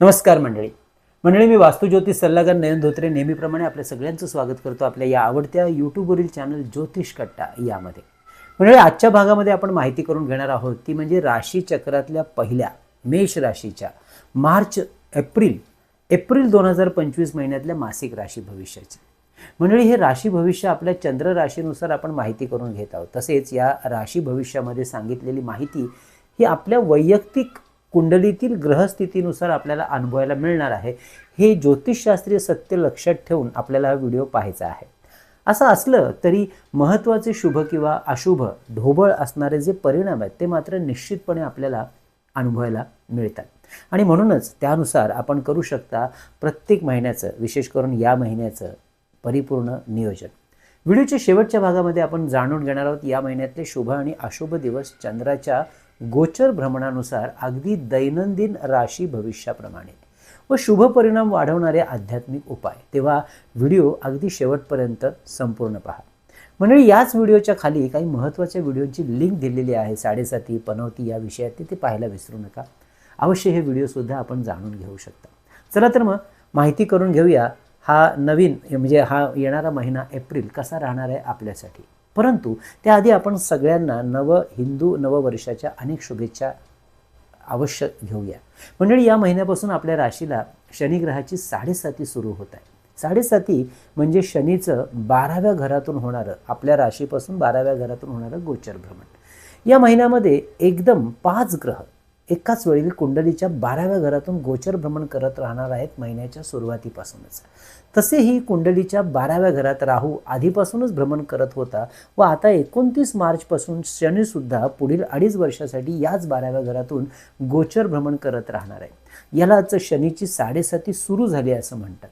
नमस्कार मंडळी. मंडळी मी वास्तुज्योतिष सल्लागार नयन धोत्रे नेहमीप्रमाणे आपल्या सगळ्यांचं स्वागत करतो आपल्या या आवडत्या यूट्यूबवरील चॅनल ज्योतिष कट्टा यामध्ये. मंडळी आजच्या भागामध्ये आपण माहिती करून घेणार आहोत ती म्हणजे राशी चक्रातल्या पहिल्या मेष राशीच्या मार्च एप्रिल एप्रिल दोन हजार पंचवीस महिन्यातल्या मासिक राशी भविष्याची. मंडळी हे राशी भविष्य आपल्या चंद्र राशीनुसार आपण माहिती करून घेत आहोत. तसेच या राशी भविष्यामध्ये सांगितलेली माहिती ही आपल्या वैयक्तिक कुंडलीतील ग्रहस्थितीनुसार आपल्याला अनुभवायला मिळणार आहे. हे ज्योतिषशास्त्रीय सत्य लक्षात ठेवून आपल्याला हा व्हिडिओ पाहायचा आहे. असं असलं तरी महत्त्वाचे शुभ किंवा अशुभ ढोबळ असणारे जे परिणाम आहेत ते मात्र निश्चितपणे आपल्याला अनुभवायला मिळतात. आणि म्हणूनच त्यानुसार आपण करू शकता प्रत्येक महिन्याचं विशेष करून या महिन्याचं परिपूर्ण नियोजन. व्हिडिओच्या शेवटच्या भागामध्ये आपण जाणून घेणार आहोत या महिन्यातले शुभ आणि अशुभ दिवस चंद्राच्या गोचर भ्रमणानुसार अगदी दैनंदिन राशी भविष्याप्रमाणे व शुभ परिणाम वाढवणारे आध्यात्मिक उपाय. तेव्हा व्हिडिओ अगदी शेवटपर्यंत संपूर्ण पहा. मंडळी याच व्हिडिओच्या खाली काही महत्त्वाच्या व्हिडिओची लिंक दिलेली आहे. साडेसाती पनवती या विषयात ते पाहायला विसरू नका. अवश्य हे व्हिडिओसुद्धा आपण जाणून घेऊ शकता. चला तर मग माहिती करून घेऊया हा नवीन म्हणजे हा येणारा महिना एप्रिल कसा राहणार आहे आपल्यासाठी. परंतु त्याआधी आपण सगळ्यांना नव हिंदू नववर्षाच्या अनेक शुभेच्छा अवश्य घेऊया. मंडळी या महिन्यापासून आपल्या राशीला शनिग्रहाची साडेसाती सुरू होत आहे. साडेसाती म्हणजे शनीचं बाराव्या घरातून होणारं आपल्या राशीपासून बाराव्या घरातून होणारं गोचर भ्रमण. या महिन्यामध्ये एकदम पाच ग्रह एकाच वेळी कुंडलीच्या बाराव्या घरातून गोचर भ्रमण करत राहणार आहेत महिन्याच्या सुरुवातीपासूनच. तसेही कुंडलीच्या बाराव्या घरात राहू आधीपासूनच भ्रमण करत होता व आता एकोणतीस मार्चपासून शनीसुद्धा पुढील अडीच वर्षासाठी याच बाराव्या घरातून गोचर भ्रमण करत राहणार आहे. यालाच शनीची साडेसाती सुरू झाली असं म्हणतात.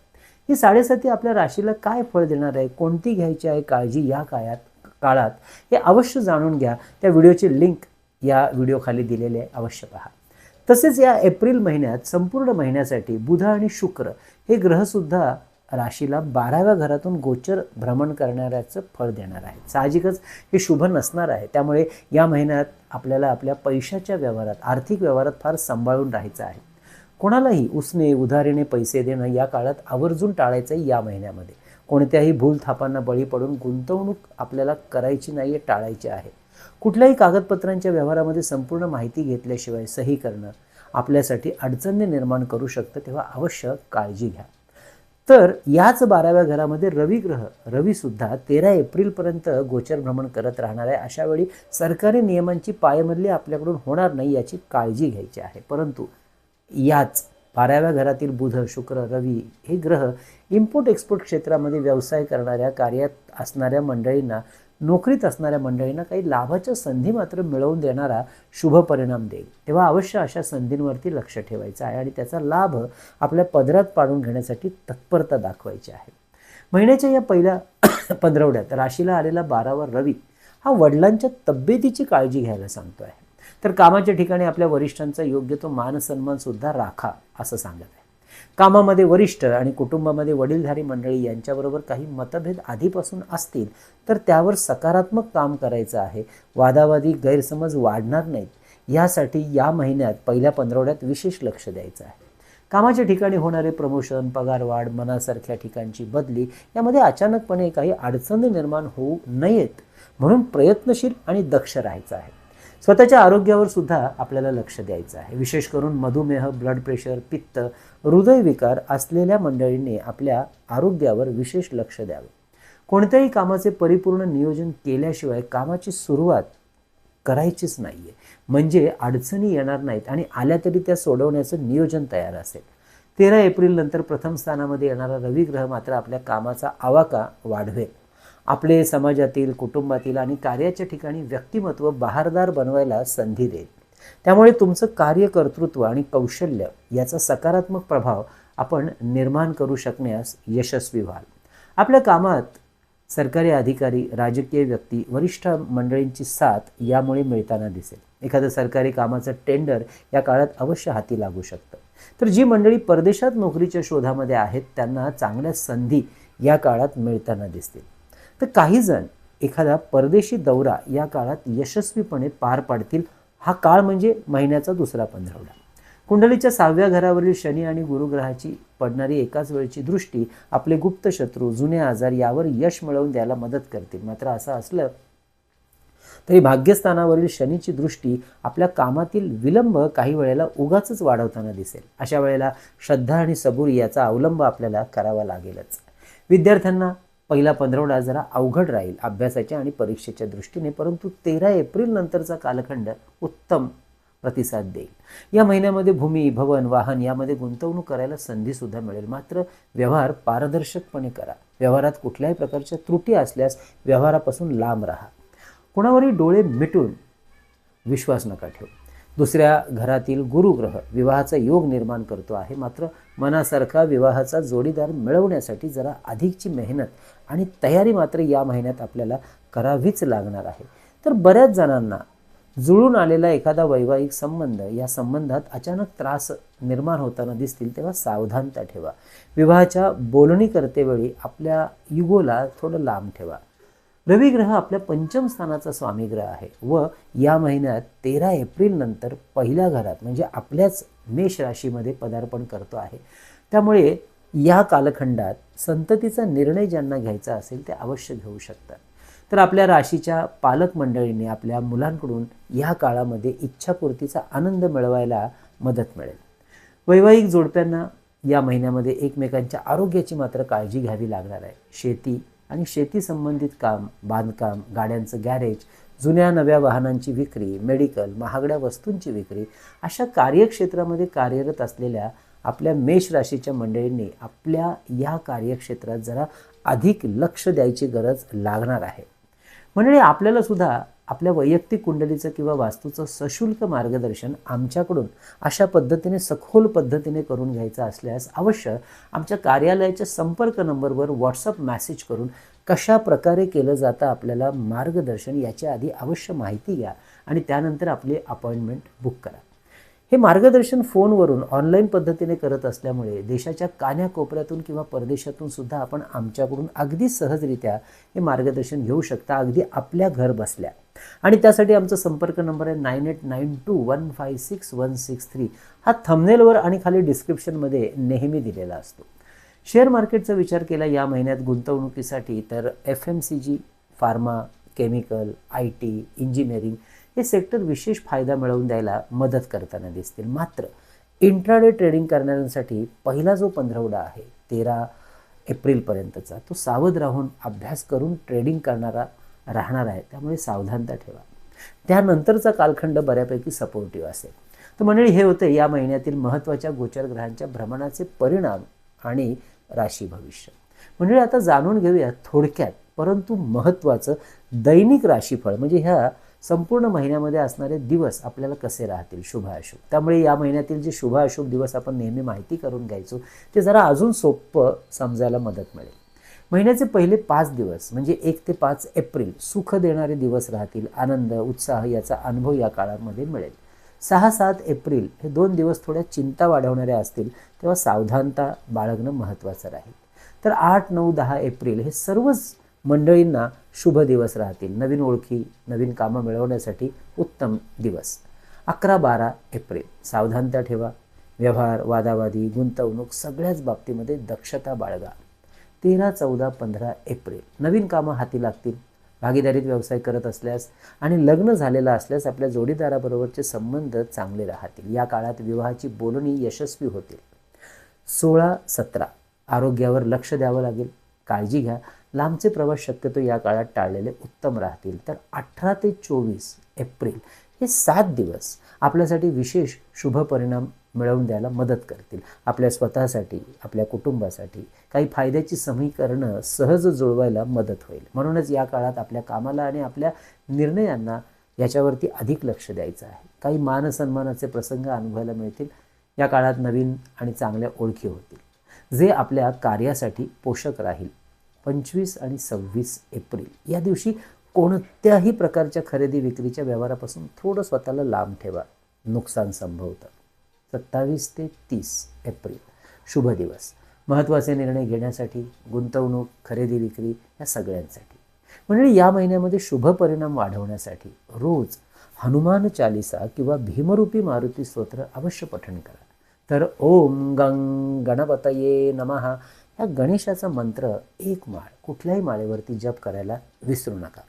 ही साडेसाती आपल्या राशीला काय फळ देणार आहे? कोणती घ्यायची आहे काळजी या काळात काळात हे अवश्य जाणून घ्या. त्या व्हिडिओची लिंक या व्हिडिओखाली दिलेले आहे. अवश्य पहा तसेच या एप्रिल महिन्यात संपूर्ण महिन्यासाठी बुध आणि शुक्र हे ग्रहसुद्धा राशीला बाराव्या घरातून गोचर भ्रमण करणाऱ्याचं फळ देणार आहे. साहजिकच हे शुभ नसणार आहे. त्यामुळे या महिन्यात आपल्याला आपल्या पैशाच्या व्यवहारात आर्थिक व्यवहारात फार सांभाळून राहायचं आहे. कोणालाही उसने उधारीने पैसे देणं या काळात आवर्जून टाळायचं आहे या महिन्यामध्ये. कोणत्याही भूल थापांना बळी पडून गुंतवणूक आपल्याला करायची नाही आहे टाळायची आहे. कुठल्याही कागदपत्रांच्या व्यवहारामध्ये संपूर्ण माहिती घेतल्याशिवाय सही करणं आपल्यासाठी अडचणी निर्माण करू शकतं तेव्हा अवश्य काळजी घ्या. तर याच बाराव्या घरामध्ये रवी ग्रह रवीसुद्धा तेरा एप्रिलपर्यंत गोचर भ्रमण करत राहणार आहे. अशा वेळी सरकारी नियमांची पायमल्ली आपल्याकडून होणार नाही याची काळजी घ्यायची आहे. परंतु याच बाराव्या घरातील बुध शुक्र रवी हे ग्रह इम्पोर्ट एक्सपोर्ट क्षेत्रामध्ये व्यवसाय करणाऱ्या कार्यात असणाऱ्या मंडळींना नोकरीत असणाऱ्या मंडळींना काही लाभाच्या संधी मात्र मिळवून देणारा शुभ परिणाम देईल. तेव्हा अवश्य अशा संधींवरती लक्ष ठेवायचं आहे आणि त्याचा लाभ आपल्या पदरात पाडून घेण्यासाठी तत्परता दाखवायची आहे. महिन्याच्या या पहिल्या पंधरवड्यात राशीला आलेला बारावा रवी हा वडिलांच्या तब्येतीची काळजी घ्यायला सांगतो आहे तर कामाच्या ठिकाणी आपल्या वरिष्ठांचा योग्य तो मानसन्मानसुद्धा राखा असं सांगत आहे. कामामध्ये वरिष्ठ आणि कुटुंबामध्ये वडीलधारी मंडळी यांच्याबरोबर काही मतभेद आधीपासून असतील तर त्यावर सकारात्मक काम करायचं आहे. वादावादी गैरसमज वाढणार नाहीत. यासाठी या महिन्यात पहिल्या पंधरवड्यात विशेष लक्ष द्यायचं आहे. कामाच्या ठिकाणी होणारे प्रमोशन पगारवाढ मनासारख्या ठिकाणची बदली यामध्ये अचानकपणे काही अडचणी निर्माण होऊ नयेत म्हणून प्रयत्नशील आणि दक्ष राहायचं आहे. स्वतःच्या आरोग्यावर सुद्धा आपल्याला लक्ष द्यायचं आहे. विशेष करून मधुमेह ब्लड प्रेशर पित्त हृदयविकार असलेल्या मंडळींनी आपल्या आरोग्यावर विशेष लक्ष द्यावे. कोणत्याही कामाचे परिपूर्ण नियोजन केल्याशिवाय कामाची सुरुवात करायचीच नाही आहे म्हणजे अडचणी येणार नाहीत आणि आल्या तरी त्या सोडवण्याचं नियोजन तयार असेल. तेरा एप्रिल नंतर प्रथम स्थानामध्ये येणारा रवी ग्रह मात्र आपल्या कामाचा आवाका वाढवेल. आपले समाजातील कुटुंबातील आणि कार्याच्या ठिकाणी व्यक्तिमत्व बहारदार बनवायला संधी देईल. त्यामुळे तुमचं कार्यकर्तृत्व आणि कौशल्य याचा सकारात्मक प्रभाव आपण निर्माण करू शकण्यास यशस्वी व्हाल. आपल्या कामात सरकारी अधिकारी राजकीय व्यक्ती वरिष्ठ मंडळींची साथ यामुळे मिळताना दिसेल. एखादं सरकारी कामाचं टेंडर या काळात अवश्य हाती लागू शकतं. तर जी मंडळी परदेशात नोकरीच्या शोधामध्ये आहेत त्यांना चांगल्या संधी या काळात मिळताना दिसतील. तर काही जण एखादा परदेशी दौरा या काळात यशस्वीपणे पार पाडतील हा काळ म्हणजे महिन्याचा दुसरा पंधरवडा. कुंडलीच्या सहाव्या घरावरील शनी आणि गुरुग्रहाची पडणारी एकाच वेळची दृष्टी आपले गुप्त शत्रू जुने आजार यावर यश मिळवून द्यायला मदत करतील. मात्र असं असलं तरी भाग्यस्थानावरील शनीची दृष्टी आपल्या कामातील विलंब काही वेळेला उगाच वाढवताना दिसेल. अशा वेळेला श्रद्धा आणि सबुरी याचा अवलंब आपल्याला करावा लागेलच. विद्यार्थ्यांना पहिला पंधरवडा जरा अवघड राहील अभ्यासाच्या आणि परीक्षेच्या दृष्टीने परंतु तेरा एप्रिल नंतरचा कालखंड उत्तम प्रतिसाद देईल. या महिन्यामध्ये भूमी भवन वाहन यामध्ये गुंतवणूक करायला संधीसुद्धा मिळेल. मात्र व्यवहार पारदर्शकपणे करा. व्यवहारात कुठल्याही प्रकारच्या त्रुटी असल्यास व्यवहारापासून लांब राहा. कोणावरही डोळे मिटून विश्वास नका ठेवू. दुसऱ्या घरातील गुरुग्रह विवाहाचा योग निर्माण करतो आहे. मात्र मनासारखा विवाहाचा जोडीदार मिळवण्यासाठी जरा अधिकची मेहनत आणि तयारी मात्र या महिन्यात आपल्याला करावीच लागणार आहे. तर बऱ्याच जणांना जुळून आलेला एखादा वैवाहिक संबंध या संबंधात अचानक त्रास निर्माण होताना दिसतील तेव्हा सावधानता ठेवा. विवाहाच्या बोलणी करतेवेळी आपल्या युगोला थोडं लांब ठेवा. रवी ग्रह आपल्या पंचम स्थानाचा स्वामी ग्रह आहे व या महिन्यात तेरा एप्रिल नंतर पहिल्या घरात म्हणजे आपल्याच मेष राशीमध्ये पदार्पण करतो आहे. त्यामुळे या कालखंडात संततीचा निर्णय ज्यांना घ्यायचा असेल ते अवश्य घेऊ शकतात. तर आपल्या राशीच्या पालक मंडळींनी आपल्या मुलांकडून या काळामध्ये इच्छापूर्तीचा आनंद मिळवायला मदत मिळेल. वैवाहिक जोडप्यांना या महिन्यामध्ये एकमेकांच्या आरोग्याची मात्र काळजी घ्यावी लागणार आहे. शेती आणि शेती संबंधित काम बांधकाम गाड्यांचं गॅरेज जुन्या नव्या वाहनांची विक्री मेडिकल महागड्या वस्तूंची विक्री अशा कार्यक्षेत्रामध्ये कार्यरत असलेल्या आपल्या मेष राशीच्या मंडळींनी आपल्या या कार्यक्षेत्रात जरा अधिक लक्ष द्यायची गरज लागणार आहे. मंडळी आपल्यालासुद्धा आपल्या वैयक्तिक कुंडलीचं किंवा वास्तूचं सशुल्क मार्गदर्शन आमच्याकडून अशा पद्धतीने सखोल पद्धतीने करून घ्यायचं असल्यास अवश्य आमच्या कार्यालयाच्या संपर्क नंबरवर व्हॉट्सअप मॅसेज करून कशा प्रकारे केलं जातं आपल्याला मार्गदर्शन याच्या आधी अवश्य माहिती घ्या आणि त्यानंतर आपली अपॉइंटमेंट बुक करा. हे मार्गदर्शन फोनवरून ऑनलाईन पद्धतीने करत असल्यामुळे देशाच्या कान्याकोपऱ्यातून किंवा परदेशातून सुद्धा आपण आमच्याकडून अगदी सहजरित्या हे मार्गदर्शन घेऊ शकता अगदी आपल्या घर बसल्या. आणि त्यासाठी आमचा संपर्क नंबर आहे nine eight nine two one five six one six three. हा थमनेलवर आणि खाली डिस्क्रिप्शनमध्ये नेहमी दिलेला असतो. शेअर मार्केटचा विचार केला या महिन्यात गुंतवणुकीसाठी तर F M C G pharma chemical I T engineering हे सेक्टर विशेष फायदा मिळवून द्यायला मदत करताना दिसतील. मात्र इंट्राडे ट्रेडिंग करणाऱ्यांसाठी पहिला जो पंधरवडा आहे तेरा एप्रिलपर्यंतचा तो सावध राहून अभ्यास करून ट्रेडिंग करणारा राहणार आहे. त्यामुळे सावधानता ठेवा. त्यानंतरचा कालखंड बऱ्यापैकी सपोर्टिव्ह असेल. तर मंडळी हे होते या महिन्यातील महत्त्वाच्या गोचर ग्रहांच्या भ्रमणाचे परिणाम आणि राशी भविष्य. मंडळी आता जाणून घेऊया थोडक्यात परंतु महत्त्वाचं दैनिक राशीफळ म्हणजे ह्या संपूर्ण महिन्यामध्ये असणारे दिवस आपल्याला कसे राहतील? शुभाशुभ त्यामुळे या महिन्यातील जे शुभाशुभ दिवस आपण नेहमी माहिती करून घ्यायचो ते जरा अजून सोपं समजायला मदत मिळेल. महिन्याचे पहिले पाच दिवस म्हणजे एक ते पाच एप्रिल सुख देणारे दिवस राहतील आनंद उत्साह याचा अनुभव या काळामध्ये मिळेल. सहा सात एप्रिल हे दोन दिवस थोड्या चिंता वाढवणारे असतील तेव्हा सावधानता बाळगणं महत्त्वाचं राहील. तर आठ नऊ दहा एप्रिल हे सर्वच मंडळींना शुभ दिवस राहतील. नवीन ओळखी नवीन कामं मिळवण्यासाठी उत्तम दिवस. अकरा बारा एप्रिल सावधानता ठेवा. व्यवहार वादावादी गुंतवणूक सगळ्याच बाबतीमध्ये दक्षता बाळगा. तेरा चौदा पंधरा एप्रिल. नवीन कामं हाती लागतील. भागीदारीत व्यवसाय करत असल्यास आणि लग्न झालेलं असल्यास आपल्या जोडीदाराबरोबरचे संबंध चांगले राहतील. या काळात विवाहाची बोलणी यशस्वी होतील. सोळा सतरा. आरोग्यावर लक्ष द्यावं लागेल. काळजी घ्या. लांबचे प्रवास शक्यतो या काळात टाळलेले उत्तम राहतील. तर अठरा ते चोवीस एप्रिल हे सात दिवस. आपल्यासाठी विशेष शुभ परिणाम मिळवून द्यायला मदत करतील. आपल्या स्वतःसाठी आपल्या कुटुंबासाठी काही फायद्याची समीकरणं सहज जुळवायला मदत होईल. म्हणूनच या काळात आपल्या कामाला आणि आपल्या निर्णयांना याच्यावरती अधिक लक्ष द्यायचं आहे. काही मानसन्मानाचे प्रसंग अनुभवायला मिळतील. या काळात नवीन आणि चांगल्या ओळखी होतील. जे आपल्या कार्यासाठी पोषक राहील. पंचवीस आणि सव्वीस एप्रिल या दिवशी कोणत्याही प्रकारच्या खरेदी विक्रीच्या व्यवहारापासून थोडं स्वतःला लांब ठेवा. नुकसान संभवतं. सत्तावीस ते तीस एप्रिल. शुभ दिवस. महत्त्वाचे निर्णय घेण्यासाठी गुंतवणूक खरेदी विक्री या सगळ्यांसाठी. म्हणजे या महिन्यामध्ये शुभ परिणाम वाढवण्यासाठी रोज हनुमान चालिसा किंवा भीमरूपी मारुती स्तोत्र अवश्य पठण करा. तर ओम गंग गणपतये नमः. या गणेशाचा मंत्र एक माळ कुठल्याही माळेवरती जप करायला विसरू नका.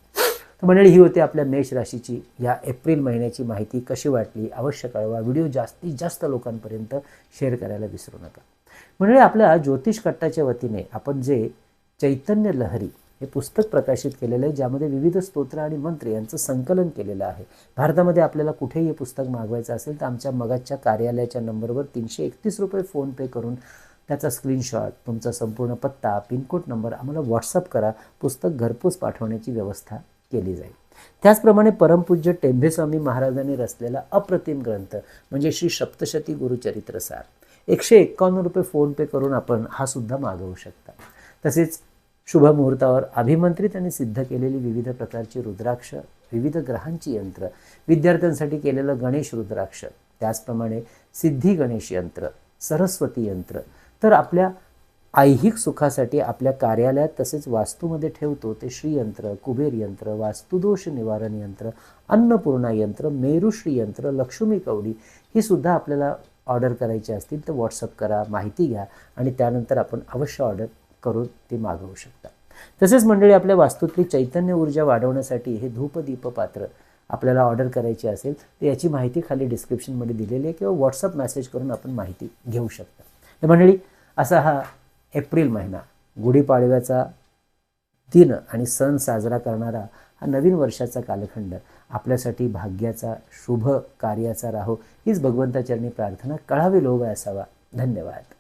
तर मंडळी ही होती आपल्या मेष राशीची या एप्रिल महिन्याची माहिती. कशी वाटली? अवश्य कळवा. व्हिडिओ जास्तीत जास्त लोकांपर्यंत शेअर करायला विसरू नका. मंडळी आपल्या ज्योतिष कट्टाच्या वतीने आपण जे चैतन्य लहरी हे पुस्तक प्रकाशित केलेलं आहे ज्यामध्ये विविध स्तोत्र आणि मंत्र यांचं संकलन केलेलं आहे. भारतामध्ये आपल्याला कुठेही हे पुस्तक मागवायचं असेल तर आमच्या मगाच्या कार्यालयाच्या नंबरवर तीनशे एकतीस रुपये फोनपे करून त्याचा स्क्रीनशॉट तुमचा संपूर्ण पत्ता पिनकोड नंबर आम्हाला व्हॉट्सअप करा. पुस्तक घरपोच पाठवण्याची व्यवस्था केली जाईल. त्याचप्रमाणे परमपूज्य टेंभेस्वामी महाराजांनी रचलेला अप्रतिम ग्रंथ म्हणजे श्री सप्तशती गुरुचरित्रसार एकशे एक्कावन्न रुपये फोनपे करून आपण हा सुद्धा मागवू शकता. तसेच शुभ मुहूर्तावर अभिमंत्रित आणि सिद्ध केलेली विविध प्रकारची रुद्राक्ष विविध ग्रहांची यंत्र विद्यार्थ्यांसाठी केलेलं गणेश रुद्राक्ष त्याचप्रमाणे सिद्धी गणेश यंत्र सरस्वती यंत्र तर आपल्या ऐहिक सुखासाठी आपल्या कार्यालयात तसेच वास्तूमध्ये ठेवतो ते श्रीयंत्र कुबेर यंत्र वास्तुदोष निवारण यंत्र अन्नपूर्णा यंत्र मेरुश्री यंत्र लक्ष्मी कवडी ही सुद्धा आपल्याला ऑर्डर करायची असतील तर व्हॉट्सअप करा माहिती घ्या आणि त्यानंतर आपण अवश्य ऑर्डर करून ते मागवू शकता. तसेच मंडळी आपल्या वास्तूतली चैतन्य ऊर्जा वाढवण्यासाठी हे धूपदीप पात्र आपल्याला ऑर्डर करायची असेल तर याची माहिती खाली डिस्क्रिप्शनमध्ये दिलेली आहे किंवा व्हॉट्सअप मेसेज करून आपण माहिती घेऊ शकता. तर मंडळी असा हा एप्रिल महिना गुढीपाडव्याचा दिन आणि सण साजरा करणारा हा नवीन वर्षाचा कालखंड आपल्यासाठी भाग्याचा शुभ कार्याचा राहो. हीच भगवंताचरणी प्रार्थना कळावी लोभ असावा. धन्यवाद.